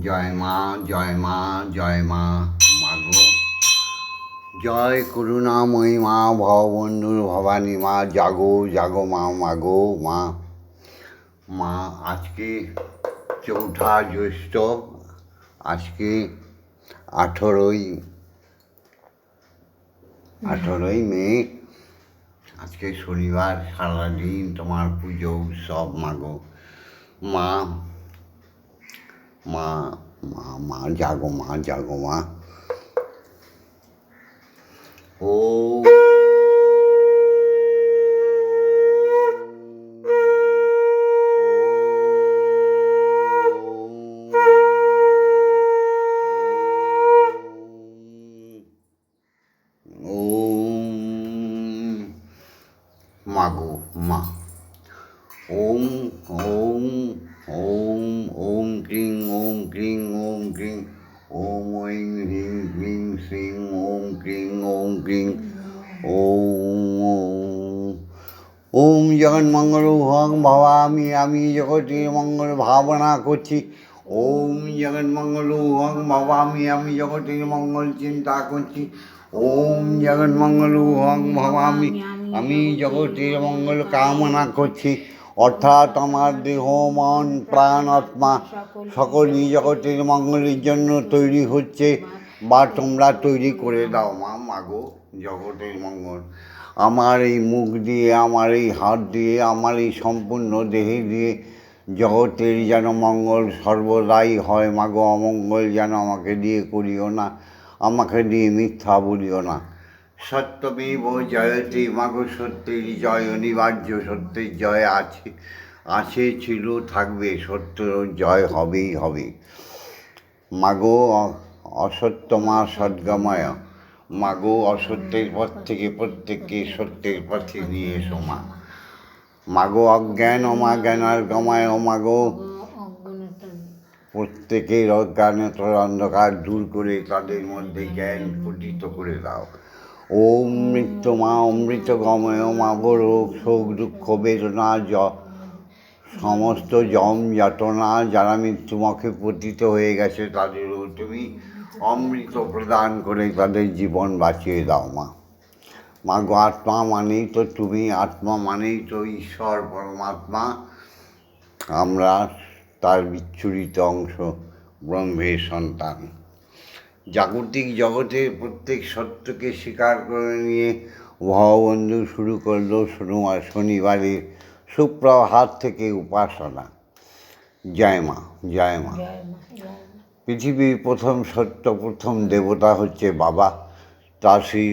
জয় মা জয় মা জয় মা, মাগো। জয় করুণাময়ী মা, ভববন্ধুর ভবানী মা, জাগো জাগো মা, মাগো মা। মা, আজকে চৌঠা জ্যৈষ্ঠ, আজকে আঠেরোই আঠেরোই মে। আজকে শনিবার, সারাদিন তোমার পুজো উৎসব, মাগো। মা মা মা মা জাগো মা জাগো মা ও ওম ভবামি আমি জগতের মঙ্গল ভাবনা করছি। ওম জগন মঙ্গল ভং ভবামি, আমি জগতের মঙ্গল চিন্তা করছি। ওম জগন মঙ্গল ভং ভবামি, আমি জগতের মঙ্গল কামনা করছি। অর্থাৎ আমার দেহ, মন, প্রাণ, আত্মা সকলই জগতের মঙ্গলের জন্য তৈরি হচ্ছে। বা তোমরা তৈরি করে দাও মা মাগো জগতের মঙ্গল। আমার এই মুখ দিয়ে, আমার এই হাত দিয়ে, আমার এই সম্পূর্ণ দেহে দিয়ে জগতের যেন মঙ্গল সর্বদাই হয় মাগো, অমঙ্গল যেন আমাকে দিয়ে করিও না, আমাকে দিয়ে মিথ্যা বলিও না। সত্যমেব জয়তে, মাগো সত্যের জয়, অনিবার্য সত্যের জয় আছে আছে ছিল, থাকবে সত্যের জয় হবেই হবে। মাগো, অ- অসত্য মা সদ্গময় মাগো অসত্যের পথ থেকে প্রত্যেককে সত্যের পথে নিয়ে এসো মা মাগো অজ্ঞান অমা জ্ঞানার গমায় ও মাগো প্রত্যেকের অজ্ঞানতর অন্ধকার দূর করে তাদের মধ্যে জ্ঞান পঠিত করে দাও। ওম মৃত্যু মা অমৃত গময় মা রোগ, শোক, দুঃখ, বেদনা, জ সমস্ত জম যাতনা, যারা মৃত্যুমুখে পতিত হয়ে গেছে তাদেরও তুমি অমৃত প্রদান করে তাদের জীবন বাঁচিয়ে দাও, মা। মা গো, আত্মা মানেই তো তুমি, আত্মা মানেই তো ঈশ্বর, পরমাত্মা। আমরা তার বিচ্ছুরিত অংশ ব্রহ্মের সন্তান। জাগতিক জগতের প্রত্যেক সত্যকে স্বীকার করে নিয়ে ভববন্ধু শুরু করল শনিবার শনিবারের সুপ্রভাত থেকে উপাসনা। জয় মা জয় মা। পৃথিবীর প্রথম সত্য, প্রথম দেবতা হচ্ছে বাবা। তার শ্রী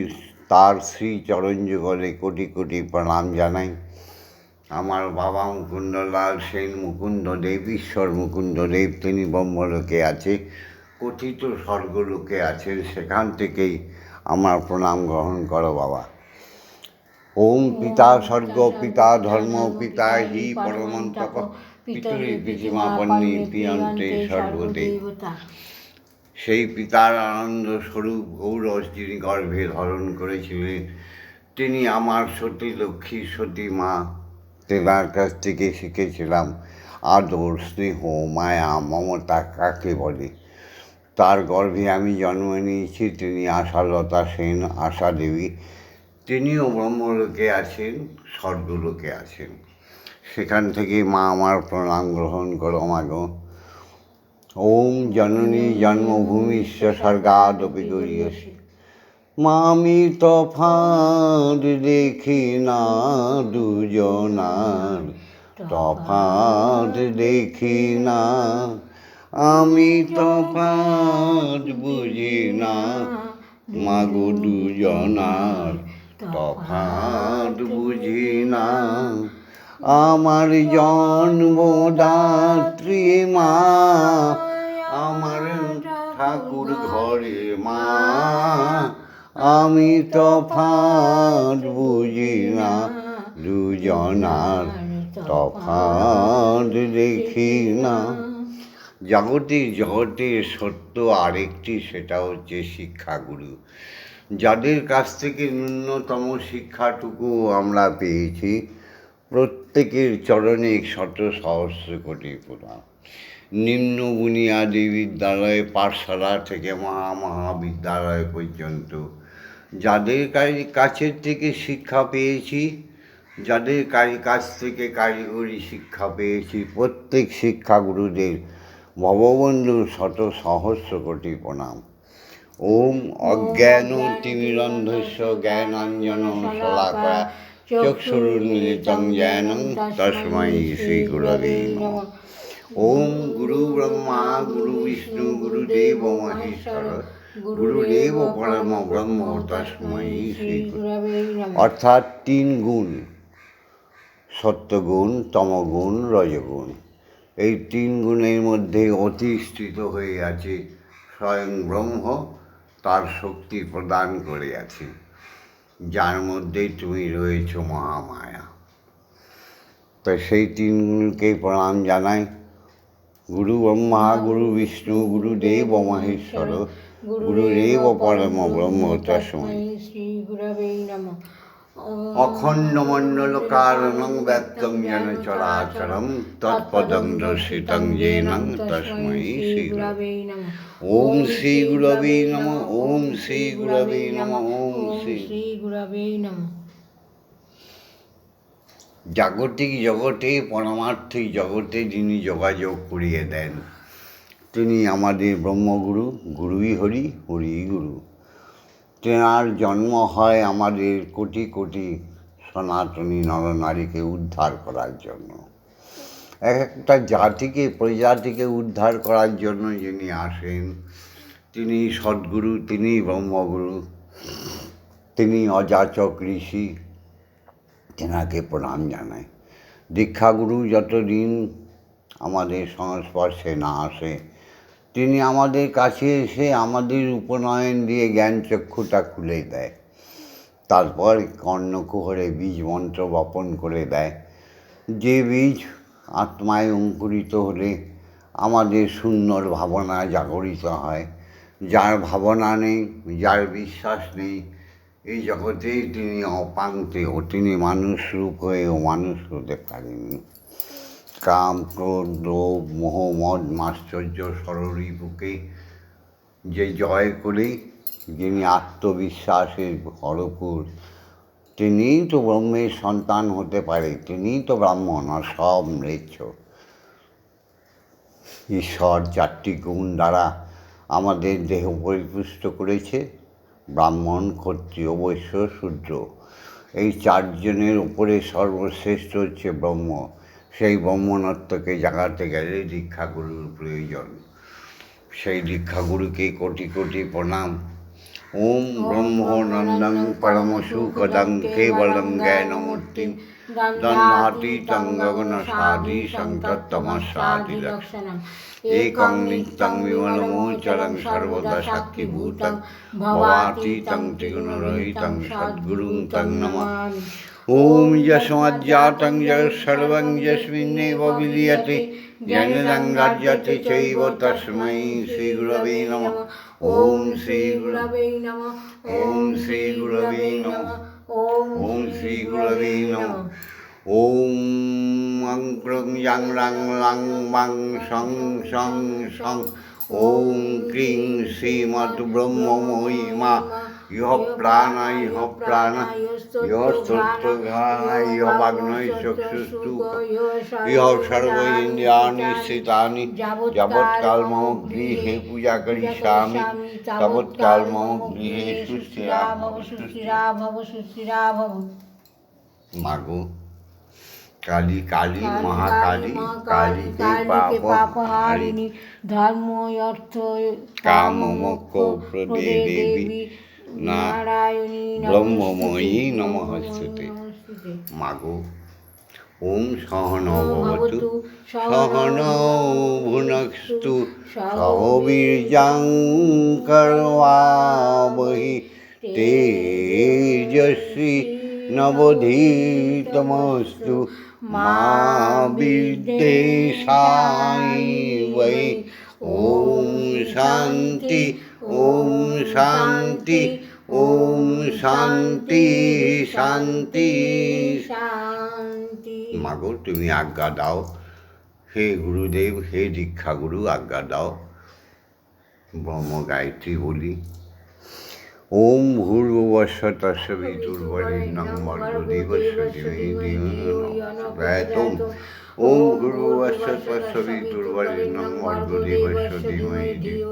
তার শ্রী চরণ কোটি কোটি প্রণাম জানাই। আমার বাবা মুকুন্দলাল সেন, মুকুন্দ দেব, ঈশ্বর মুকুন্দ দেব, তিনি ব্রহ্মলোকে আছে, কথিত স্বর্গলোকে আছেন। সেখান থেকেই আমার প্রণাম গ্রহণ করো বাবা। ওম পিতা স্বর্গ, পিতা ধর্ম, পিতা হি পরমন্তপ। পিতুরি পিতিমা পন্নী পিয়ন্তে সর্বদেব সেই পিতার আনন্দ স্বরূপ গৌরস যিনি গর্ভে ধারণ করেছিলেন তিনি আমার সতী লক্ষ্মী সতী মা তেনার কাছ থেকে শিখেছিলাম আদর স্নেহ মায়া মমতা কাকে বলে? তার গর্ভে আমি জন্ম নিয়েছি তিনি আশালতা সেন আশা দেবী তিনিও ব্রহ্মলোকে আছেন স্বর্গলোকে আছেন। সেখান থেকে মা আমার প্রণাম গ্রহণ করো মাগো ওম জননী জন্মভূমিশ্চ স্বর্গাদপি গরিয়সী মামি তফাৎ দেখি না দুজনার। তফাৎ দেখি না, আমি তফাৎ বুঝি না, মাগো দুজনার। তফাৎ বুঝি না। আমার জন্মদাত্রী মা, আমার ঠাকুর ঘরে মা, আমি তফাৎ বুঝি না, দুজনার তফাৎ দেখি না। জাগতিক জগতের সত্য আরেকটি, সেটা হচ্ছে শিক্ষাগুরু। যাদের কাছ থেকে ন্যূনতম শিক্ষাটুকু আমরা পেয়েছি প্রত্যেকের চরণে শত সহস্র কোটি প্রণাম। নিম্ন বুনিয়াদী বিদ্যালয় পাঠশালা থেকে মহা মহাবিদ্যালয় পর্যন্ত। যাদের কাছের থেকে শিক্ষা পেয়েছি যাদের কারি কাছ থেকে কারিগরি শিক্ষা পেয়েছি প্রত্যেক শিক্ষাগুরুদের ভববন্ধুর শত সহস্র কোটি প্রণাম। ওম অজ্ঞান তিমিরন্ধস্য জ্ঞানাঞ্জন শলাকয়া চক্ষুরুন্মিলিতং জ্ঞানং তস্मै শ্রীগুরবে নমঃ ওম গুরু ব্রহ্মা গুরু বিষ্ণু গুরুদেব মহেশ্বর গুরুদেব পরম ব্রহ্ম তস্मै শ্রী গুরু অর্থাৎ তিন গুণ সত্যগুণ তমগুণ রজগুণ এই তিন গুণের মধ্যে অধিষ্ঠিত হয়ে আছে স্বয়ং ব্রহ্ম, তার শক্তি প্রদান করে আছে। যার মধ্যে তুমি রয়েছ মহামায়া। তো সেই তিন গুণকে প্রণাম জানাই। গুরু ব্রহ্মা গুরু বিষ্ণু গুরুদেব মহেশ্বর গুরুদেব পরম ব্রহ্ম নমঃ। অখণ্ড মণ্ডল কারণং ব্যক্তং যেন চরাচরম তৎপদং দর্শিতং যেনং তস্मै শ্রী গুরু গুরবে নমঃ ওম শ্রী গুরবে নম ওম শ্রী গুরবে নম ওম শ্রী জাগতিক জগতে পরমার্থিক জগতে যিনি যোগাযোগ করিয়ে দেন তিনি আমাদের ব্রহ্মগুরু গুরুই হরি হরি গুরু। তেনার জন্ম হয় আমাদের কোটি কোটি সনাতনী নরনারীকে উদ্ধার করার জন্য। এক একটা জাতিকে প্রজাতিকে উদ্ধার করার জন্য যিনি আসেন তিনি সদ্গুরু তিনি ব্রহ্মগুরু। তিনি অযাচক ঋষি, তেনাকে প্রণাম জানাই দীক্ষাগুরু যতদিন আমাদের সংস্পর্শে না আসে, তিনি আমাদের কাছে এসে আমাদের উপনয়ন দিয়ে জ্ঞান চক্ষুটা খুলে দেয়। তারপর কর্ণকুহরে বীজ মন্ত্র বপন করে দেয়। যে বীজ আত্মায় অঙ্কুরিত হলে আমাদের সুন্দর ভাবনা জাগরিত হয়। যার ভাবনা নেই, যার বিশ্বাস নেই এই জগতেই তিনি অপাঙ্ক্তেয় তিনি মানুষ রূপ হয়েও মানুষ হতে পারেননি কাম, ক্রোধ, লোভ, মোহ, মদ, মাশ্চর্য সররি বুকে যে জয় করে যিনি আত্মবিশ্বাসের ভরপুর তিনিই তো ব্রহ্মের সন্তান হতে পারে, তিনিই তো ব্রাহ্মণ আর সব মৃচ্ছ ঈশ্বর চারটি গুণ দ্বারা আমাদের দেহ পরিপুষ্ট করেছে। ব্রাহ্মণ, ক্ষত্রিয়, বৈশ্য, শূদ্র। এই চারজনের উপরে সর্বশ্রেষ্ঠ হচ্ছে ব্রহ্ম। সেই ব্রহ্মণত্বকে জাগাতে গেলে দীক্ষাগুরুর প্রয়োজন। সেই দীক্ষাগুরুকে কোটি কোটি প্রণাম। ॐ ब्रह्मोनन्दं परमसुखदं केवलं ज्ञानमूर्तिं दन्नातीतं गगनसाधि सन्तत्तमसादिलक्षणम् एकं नित्यं विमलमोचरं सर्वदा शक्तिभूतं भवातीतं त्रिगुणरहितं सद्गुरुं तं नमः ॐ यस्मज्जातं यत्सर्वं यस्मिन्नेव विलीयते ज्ञानरङ्गार्यते चैव तस्मै श्रीगुरवे नमः ॐ श्रीगुरवे नमः ॐ श्रीगुरवे नमः ॐ श्रीगुरवे नमः ॐ अङ्क्रं यां रां लां वां सं सं सं ॐ क्रीं श्रीमद्ब्रह्ममयीमा ইহ প্রাণ ইহ প্রাণ ইহ স্তোত্রঘান ইহ বাগ্নৈ চক্ষুস্তু ইহ সর্ব ইন্দ্রিয়াণি স্থিতানি যাবৎকাল মম গৃহে পূজা করিষ্যামি তাবৎকাল মম গৃহে সুস্থিরা ভব সুস্থিরা ভব সুস্থিরা ভব মাগো কালী কালী মহাকালী কালীকে পাপ হারিণী ধর্ম অর্থ কাম মোক্ষ প্রদে দেবী। নারায়ণী ব্রহ্মময়ী নমস্তুতে মাগো ওম সহনভবতু সহনৌ ভুনক্স্তু সহ বীর্যাং করবাবহি তেজস্বী নবধীতমস্তু মা বিদ্বেষায় वै ॐ शान्ति ওম শান্তি ওম শান্তি শান্তি। শান্তি তুমি আজ্ঞা দাও। হে গুরুদেব হে দীক্ষাগুরু আজ্ঞা দাও। ব্রহ্ম গায়ত্রী বলি। ওম ভূর্ভুবস্ব তস্য দিবস মর্গদেবস্ব দেবী দেবী ওম ভূর্ভুবস্য তস্য বিতুর্বরেণ্যং ভর্গদেবস্য ধীমহি ধিয়ো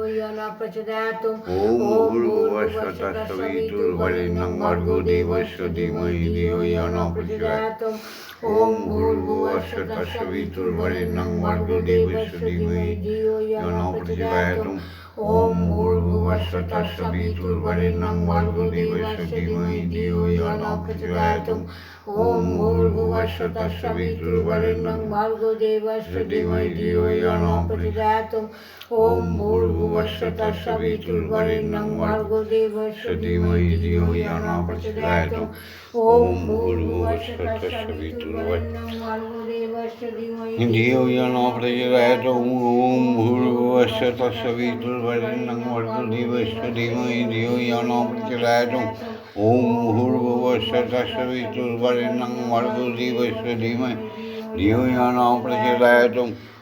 ওম ভূর্ভুবস্য তস্য বিতুর্বরেণ্যং ভর্গদেবস্য ধীমহি ধিয়ো ইয় ন প্রচোদয়াৎ ওম ভূর্ভুবস্য তস্য বিতুর্বরেণ্যং ভর্গদেবস্য ধীমহি ধিয়ো ইয় ন প্রচোদয়াৎ ওম তস্য বিতুর্বরেণ্যং ভর্গদেবস্য ধীমহি ধিয়ো ইয় ন প্রচোদয়াৎ ওম ভূর্ভুবস্য তস্য বিতুর্বরেণ্যং ভর্গদেবস্য ধীমহি ধিয়ো ইয় ন প্রচোদয়াৎ ওম तस्य तस्य वितुर्वरेण्यं भर्गोदेवस्य धीमहि धियो यो न प्रचोदयात् ॐ भूर्भुवश्च तस्य वितुर्वरेण्यं भर्गोदेवस्य धीमहि धियो यो न प्रचोदयात् ॐ भूर्भुवश्च तस्य वितुर्वरेण्यं भर्गोदेवस्य धीमहि धियो यो न प्रचोदयात् ॐ भूर्भुवश्च तस्य वितुर्वरेण्यं भर्गोदेवस्य धीमहि धियो यो न प्रचोदयात्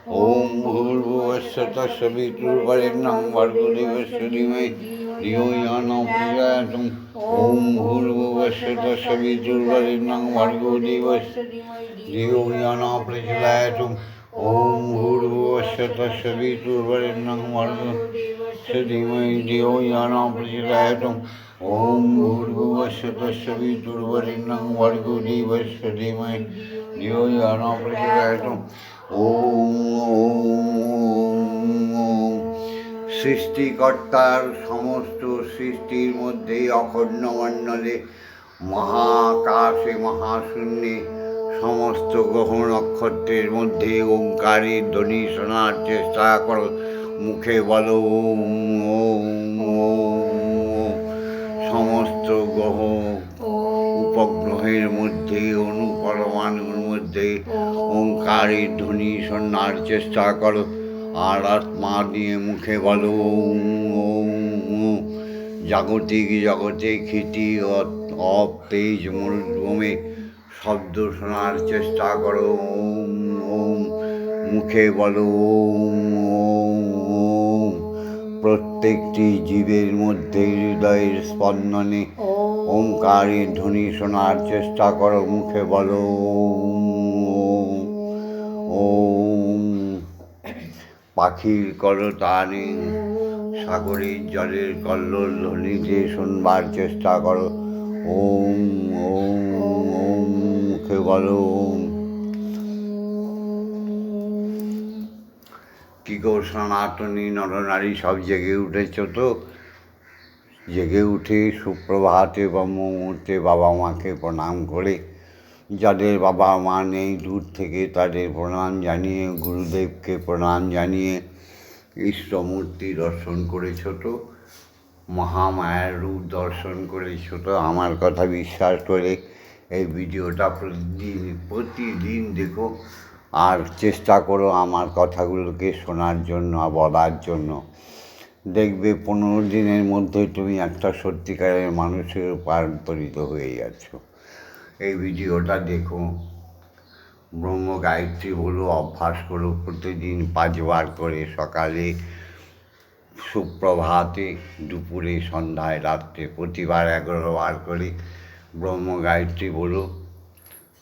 ওম ভূর্ভুবস্য তস্য বিতুর্বরেণ্যং ভর্গদেবস্য ধীমহি ধিয়ো ইয় ন প্রচোদয়াৎ ওম ভূর্ভুবস্য তস্য বিতুর্বরেণ্যং ভর্গদেবস্য ধিয়ো ইয় ন প্রচোদয়াৎ ওম ভূর্ভুবস্য তস্য বিতুর্বরেণ্যং ভর্গদেবস্য ধীমহি ধিয়ো ইয় ন প্রচোদয়াৎ ওম ভূর্ভুবস্য তস্য বিতুর্বরেণ্যং ভর্গদেবস্য ধীমহি ইয় সৃষ্টিকর্তার সমস্ত সৃষ্টির মধ্যে অখণ্ড মণ্ডলে মহাকাশে মহাশূন্যে সমস্ত গ্রহ নক্ষত্রের মধ্যে ওঙ্কারের ধ্বনি শোনার চেষ্টা করো মুখে বলো সমস্ত গ্রহ উপগ্রহের মধ্যে, অনুপরমাণুর মধ্যে। ওঙ্কারের ধ্বনি শোনার চেষ্টা করো। আর আত্মা দিয়ে মুখে বলো। জাগতিক জগতে খ্যাতি অপ তেজ শব্দ শোনার চেষ্টা করো ওম ওম মুখে বলো ওম ওম প্রত্যেকটি জীবের মধ্যে হৃদয়ের স্পন্দনে ওঙ্কারের ধ্বনি শোনার চেষ্টা করো, মুখে বলো, ওম পাখির করতানে সাগরের জলের কল্লোল ধ্বনিতে শুনবার চেষ্টা করো, ওম ওম ওম। মুখে বলো, ওম। কি গো সনাতনী নরনারী সব জেগে উঠেছ তো? জেগে উঠে, সুপ্রভাতে বা মুহূর্তে বাবা মাকে প্রণাম করে। যাদের বাবা মা নেই, দূর থেকে তাদের প্রণাম জানিয়ে, গুরুদেবকে প্রণাম জানিয়ে ইষ্টমূর্তি দর্শন করেছ তো মহামায়ার রূপ দর্শন করেছ তো আমার কথা বিশ্বাস করে এই ভিডিওটা প্রতিদিন প্রতিদিন দেখো। আর চেষ্টা করো আমার কথাগুলোকে শোনার জন্য বলার জন্য। দেখবে পনেরো দিনের মধ্যে তুমি একটা সত্যিকারের মানুষের রূপান্তরিত হয়ে যাচ্ছ। এই ভিডিওটা দেখো। ব্রহ্ম গায়ত্রী বলো অভ্যাস করো প্রতিদিন পাঁচবার করে সকালে সুপ্রভাতে দুপুরে সন্ধ্যায় রাত্রে প্রতিবার এগারো বার করে ব্রহ্ম গায়ত্রী বলো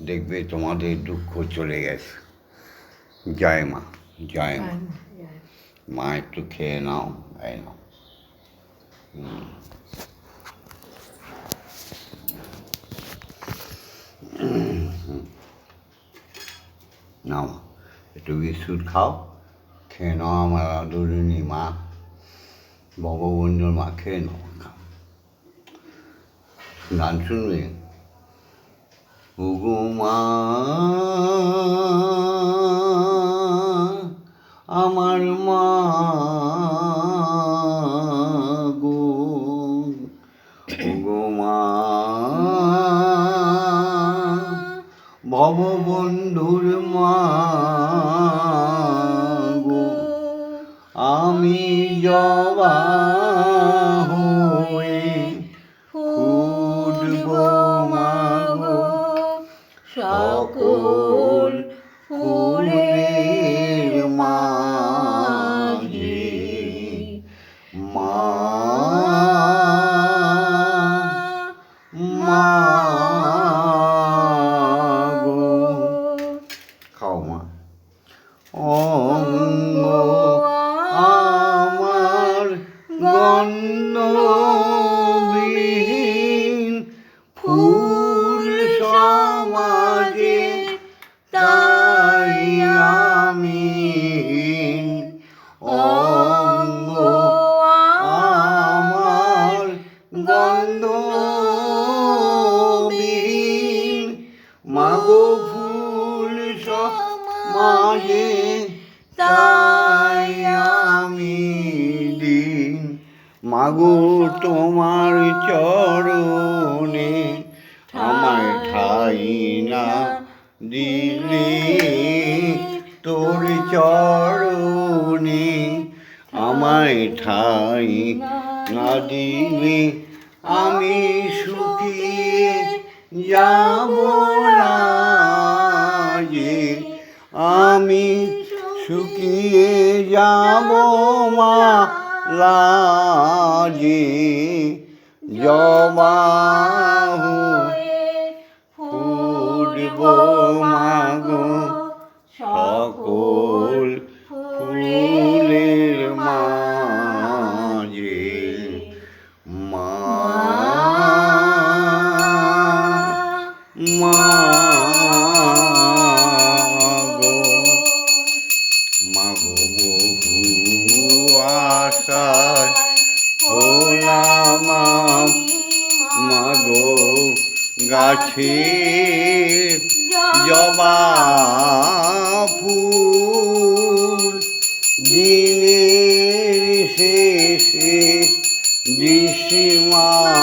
দেখবে তোমাদের দুঃখ চলে গেছে। জয় মা জয় মা। মা একটু খেয়ে নাও। এই নাও একটু বিস্কুট খাও খেয়ে নাও আমার আদরিণী মা ভগবন্ধুর মা খেয়ে নাও। গান শুনবে ওগো মা আমার মা ভববন্ধুর মা আমি জবা লাজে গাছে জবা ফুল দিনের শেষে দৃশ্যমায়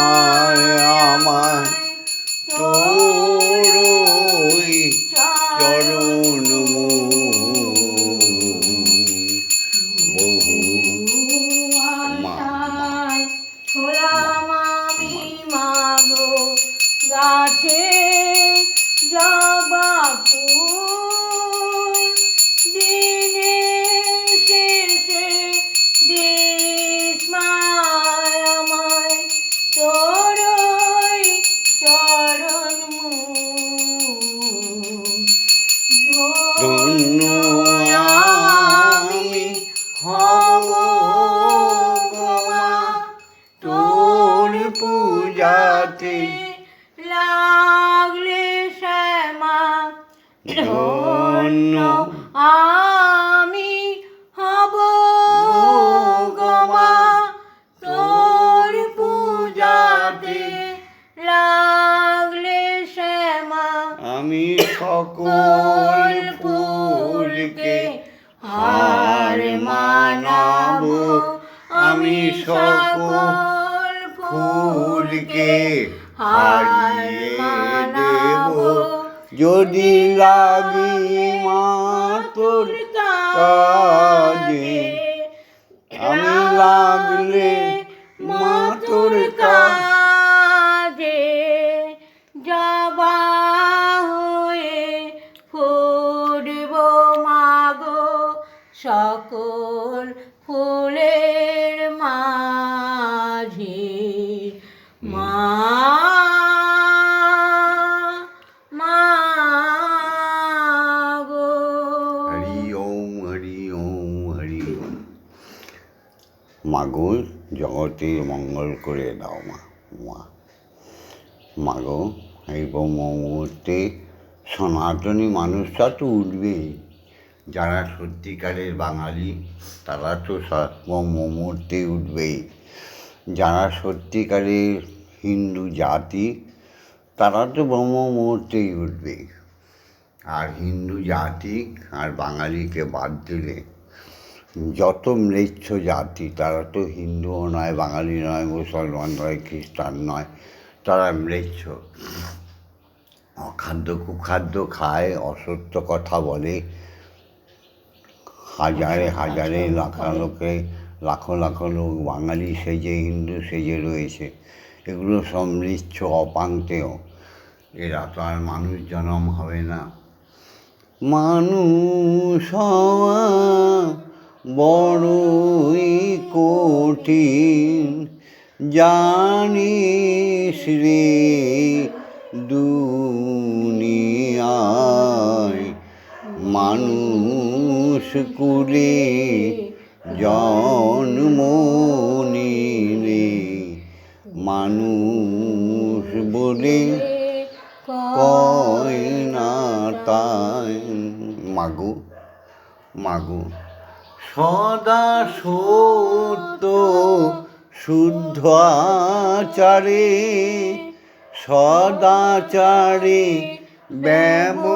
আমার সকল ফুলকে হার মানাবো আমি সকল ফুলকে হারিয়ে দেব যদি লাগি মা তোর কাজে, আমি লাগলে মা তোর কাজে। মাগো জগতের মঙ্গল করে দাও মা মা। মাগো, এই মুহূর্তে সনাতনী মানুষরা তো উঠবেই যারা সত্যিকারের বাঙালি, তারা তো মুহূর্তে উঠবেই যারা সত্যিকারের হিন্দু জাতি, তারা তো ব্রহ্ম মুহূর্তেই উঠবে। আর হিন্দু জাতি আর বাঙালিকে বাদ দিলে যত ম্লেচ্ছ জাতি তারা তো হিন্দুও নয় বাঙালি নয় মুসলমান নয় খ্রিস্টান নয় তারা ম্লেচ্ছ। অখাদ্য কুখাদ্য খায় অসত্য কথা বলে। হাজারে হাজারে লাখা লোকে লাখো লাখো লোক বাঙালি সেজে হিন্দু সেজে রয়েছে এগুলো সব মৃচ্ছ অপাঙ্কেয় এরা তো আর মানুষ জনম হবে না। মানুষ হওয়া বড়ই কঠিন। জানিস রে দুনিয়ায় মানুষ কুলে জন্ম নিলে মানুষ বলে কয় না তাই। মাগু মাগু। সদা সত্য শুদ্ধ আচারে সদাচারে ব্যবহারে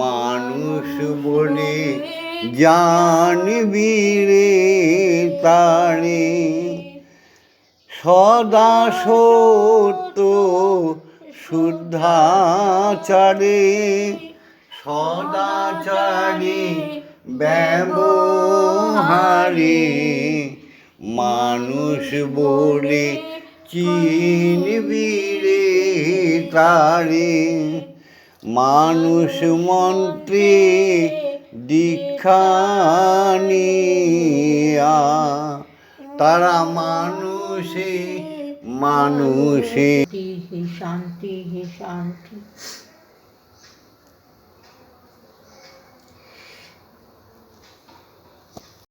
মানুষ বলে জানবি রে তারে। সদা সত্য শুদ্ধাচারে সদাচারে ব্যবহারে। মানুষ বলে চিনবি রে তারে। মানুষ মন্ত্রে দীক্ষা নিয়া তারা মানুষে মানুষে। শান্তি হে শান্তি।